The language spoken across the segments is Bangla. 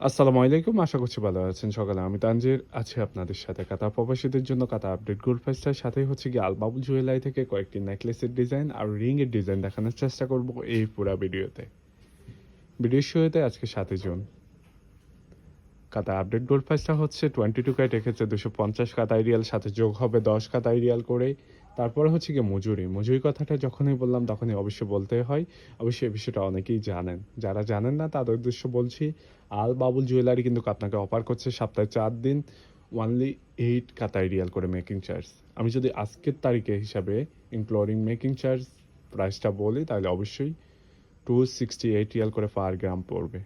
আসসালামু আলাইকুম, আশা করছি ভালো আছেন সকালে। আমি তানজির, আছি আপনাদের সাথে কাতা প্রবাসীদের জন্য কাতা আপডেট গোল্ড ফাইস্টার সাথে হচ্ছে গিয়ে আলবাবুল জুয়েলারি থেকে কয়েকটি নেকলেসের ডিজাইন আর রিং এর ডিজাইন দেখানোর চেষ্টা করব এই পুরা ভিডিওতে। ভিডিও শুরুতে আজকে সাতই জুন। কাতা আপডেট গোল্ড ফাইস্টার হচ্ছে টোয়েন্টি টু কাইট এক্ষেত্রে দুশো পঞ্চাশ কাতাই রিয়াল সাথে যোগ হবে দশ কাতাই রিয়াল করে তারপরে হচ্ছে কি মজুরি। মজুরি কথাটা যখনই বললাম, তখনই অবশ্যই বলতে হয়। অবশ্যই এই বিষয়টা অনেকেই জানেন। যারা জানেন না, তাদের উদ্দেশ্য বলছি, আল বাবুল জুয়েলারি কিন্তু আপনাকে অফার করছে সপ্তাহে চার দিন ওয়ানলি এইট কাতাই রিয়াল করে মেকিং চার্জ আমি যদি আজকের তারিখে হিসাবে ইনক্লুডিং মেকিং চার্জ প্রাইসটা বলি, তাহলে অবশ্যই টু সিক্সটি এইট রিয়াল করে পার গ্রাম পড়বে।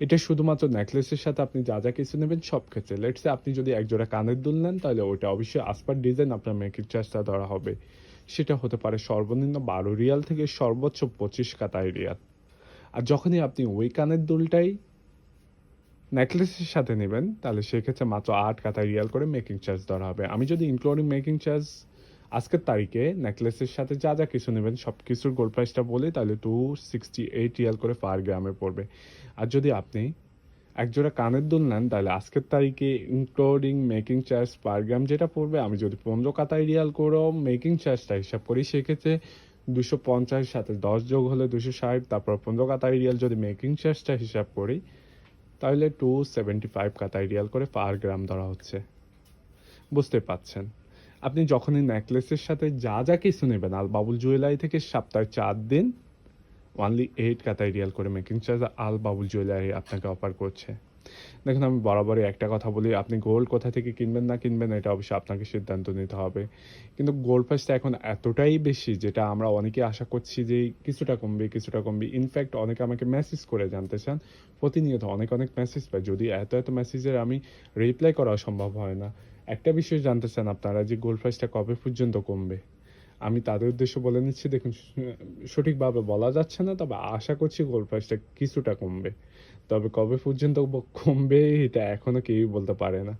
এটা শুধুমাত্র নেকলেসের সাথে আপনি যা যা কিছু নেবেন সব ক্ষেত্রে। লেটসে আপনি যদি একজোড়া কানের দুল নেন, তাহলে ওইটা অবশ্যই আসপার ডিজাইন আপনার মেকিং চার্জটা ধরা হবে। সেটা হতে পারে সর্বনিম্ন বারো রিয়াল থেকে সর্বোচ্চ পঁচিশ কাতাই রিয়াল। আর যখনই আপনি ওই কানের দুলটাই নেকলেসের সাথে নেবেন, তাহলে সেক্ষেত্রে মাত্র আট কাতাই রিয়াল করে মেকিং চার্জ ধরা হবে। আমি যদি ইনক্লুডিং মেকিং চার্জ আজকের তারিখে নেকলেসের সাথে যা যা কিছু নেবেন সব কিছুর গোল্ড প্রাইসটা বলি তাহলে টু সিক্সটি এইট রিয়াল করে পার গ্রামে পড়বে। আর যদি আপনি একজোড়া কানের দুল নেন, তাহলে আজকের তারিখে including making charge per gram যেটা পড়বে, আমি যদি পনেরো কাতাই রিয়াল করেও মেকিং চার্জটা হিসাব করি, সেক্ষেত্রে দুশো পঞ্চাশ, সাথে দশ যোগ হলে দুশো ষাট, তারপর পনেরো কাতাই রিয়াল যদি মেকিং চার্জটা হিসাব করি, তাহলে two seventy five Qatari riyal করে পার গ্রাম ধরা হচ্ছে। বুঝতে পাচ্ছেন আপনি যখনই নেকলেসের সাথে যা যা কিছু নেবেন আল বাবুল জুয়েলারি থেকে সপ্তাহে চার দিন ওনলি এইট কাতাই রিয়াল করে making charge Al Babul jewellery আপনাকে অফার করছে। দেখুন, আমি বরাবরই একটা কথা বলি, আপনি গোল্ড কোথা থেকে কিনবেন না কিনবেন, এটা অবশ্যই আপনাকে সিদ্ধান্ত নিতে হবে। কিন্তু গোল্ড প্রাইসটা এখন এতটাই বেশি, যেটা আমরা অনেকে আশা করছি যে কিছুটা কমবে কিছুটা কমবে। ইনফ্যাক্ট অনেকে আমাকে মেসেজ করে জানতে চান, প্রতিনিয়ত অনেক অনেক মেসেজ পাই যদি এত এত মেসেজের আমি রিপ্লাই করা সম্ভব হয় না একটা বিষয় জানতে চান আপনারা, যে গোল্ড প্রাইসটা কবে পর্যন্ত কমবে? আমি তাদের উদ্দেশ্যে বলে নিচ্ছি, দেখুন সঠিকভাবে বলা যাচ্ছে না, তবে আশা করছি গোল্ড প্রাইসটা কিছুটা কমবে। তবে কবে পর্যন্ত কমবে, এটা এখনও কেউই বলতে পারে না।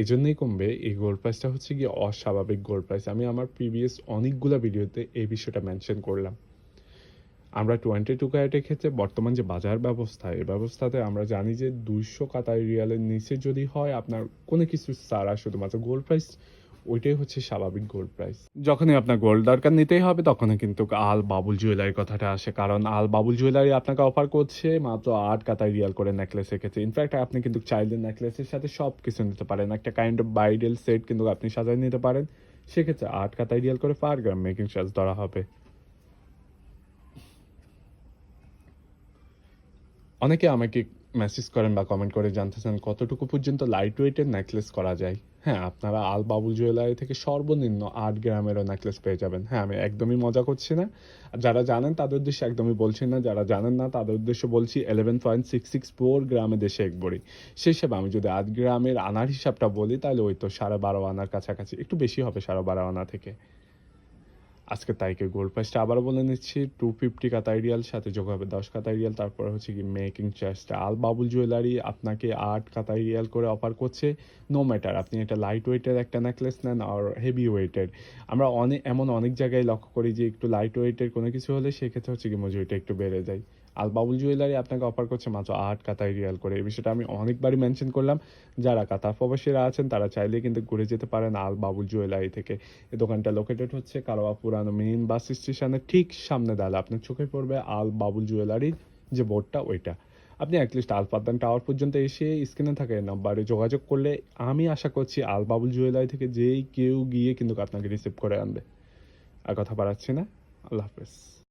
এই জন্যই কমবে, এই গোল্ড প্রাইসটা হচ্ছে গিয়ে অস্বাভাবিক গোল্ড প্রাইস আমি আমার প্রিভিয়াস অনেকগুলো ভিডিওতে এই বিষয়টা মেনশন করলাম। আমরা টোয়েন্টি টু ক্যারেটের ক্ষেত্রে বর্তমান যে বাজার ব্যবস্থা এই ব্যবস্থাতে আমরা জানি যে দুইশো কাতাই রিয়ালের নিচে যদি হয় আপনার কোনো কিছু সারা শুধুমাত্র গোল্ড প্রাইস ওইটাই হচ্ছে স্বাভাবিক গোল্ড প্রাইস যখনই আপনার গোল্ড দরকার নিতেই হবে, তখনই কিন্তু আল বাবুল জুয়েলারির কথাটা আসে। কারণ আল বাবুল জুয়েলারি আপনাকে অফার করছে মাত্র আট কাতাই রিয়াল করে নেকলেসের ক্ষেত্রে। ইনফ্যাক্ট আপনি কিন্তু চাইলে নেকলেসের সাথে সব কিছু নিতে পারেন। একটা কাইন্ড অফ বাইডেল সেট কিন্তু আপনি সাজায় নিতে পারেন। সেক্ষেত্রে আট কাতাই রিয়াল করে পার গ্রাম মেকিং চার্জ ধরা হবে। অনেকে আমাকে মেসেজ করেন বা কমেন্ট করে জানতে চান কতটুকু পর্যন্ত লাইট ওয়েটের নেকলেস করা যায়। হ্যাঁ আপনারা আল বাবুল জুয়েলারি থেকে সর্বনিম্ন আট গ্রামেরও নেকলেস পেয়ে যাবেন। হ্যাঁ আমি একদমই মজা করছি না। যারা জানেন, তাদের উদ্দেশ্যে একদমই বলছি না। যারা জানেন না, তাদের উদ্দেশ্যে বলছি eleven point six six four গ্রামে দেশে এক বড়ি। সেই হিসাবে আমি যদি আট গ্রামের আনার হিসাবটা বলি, তাহলে ওই তো সাড়ে বারো আনার কাছাকাছি। একটু বেশি হবে সাড়ে বারো আনা থেকে। আজকের তারিখের গোল প্রাইসটা আবারও বলে নিচ্ছি টু ফিফটি কাতাই রিয়াল সাথে যোগ হবে দশ কাতাই রিয়াল তারপরে হচ্ছে কি মেকিং চার্জটা আল বাবুল জুয়েলারি আপনাকে আট কাতাই রিয়াল করে অফার করছে নো ম্যাটার আপনি একটা লাইট ওয়েটের একটা নেকলেস নেন আর হেভি ওয়েটের আমরা অনেক এমন অনেক জায়গায় লক্ষ্য করি যে একটু লাইট ওয়েটের কোনো কিছু হলে সেক্ষেত্রে হচ্ছে কি মজুরিটা একটু বেড়ে যায়। আল বাবুল জুয়েলারি আপনাকে অফার করছে মাত্র আট কাতায় রিয়াল করে। এই বিষয়টা আমি অনেকবারই মেনশন করলাম। যারা কাতার প্রবাসীরা আছেন, তারা চাইলে কিন্তু ঘুরে যেতে পারেন আল বাবুল জুয়েলারি থেকে। এই দোকানটা লোকেটেড হচ্ছে কারোয়া পুরানো মেইন বাস স্টেশনের ঠিক সামনে দাঁড়ালে আপনার চোখে পড়বে আল বাবুল জুয়েলারির যে বোর্ডটা ওইটা। আপনি অ্যাটলিস্ট আলপাদ্দান টাওয়ার পর্যন্ত এসে স্ক্রিনে থাকে নাম্বারে যোগাযোগ করলে আমি আশা করছি আল বাবুল জুয়েলারি থেকে যেই কেউ গিয়ে কিন্তু আপনাকে রিসিভ করে আনবে। আর কথা বাড়াচ্ছি না। আল্লাহ হাফেজ।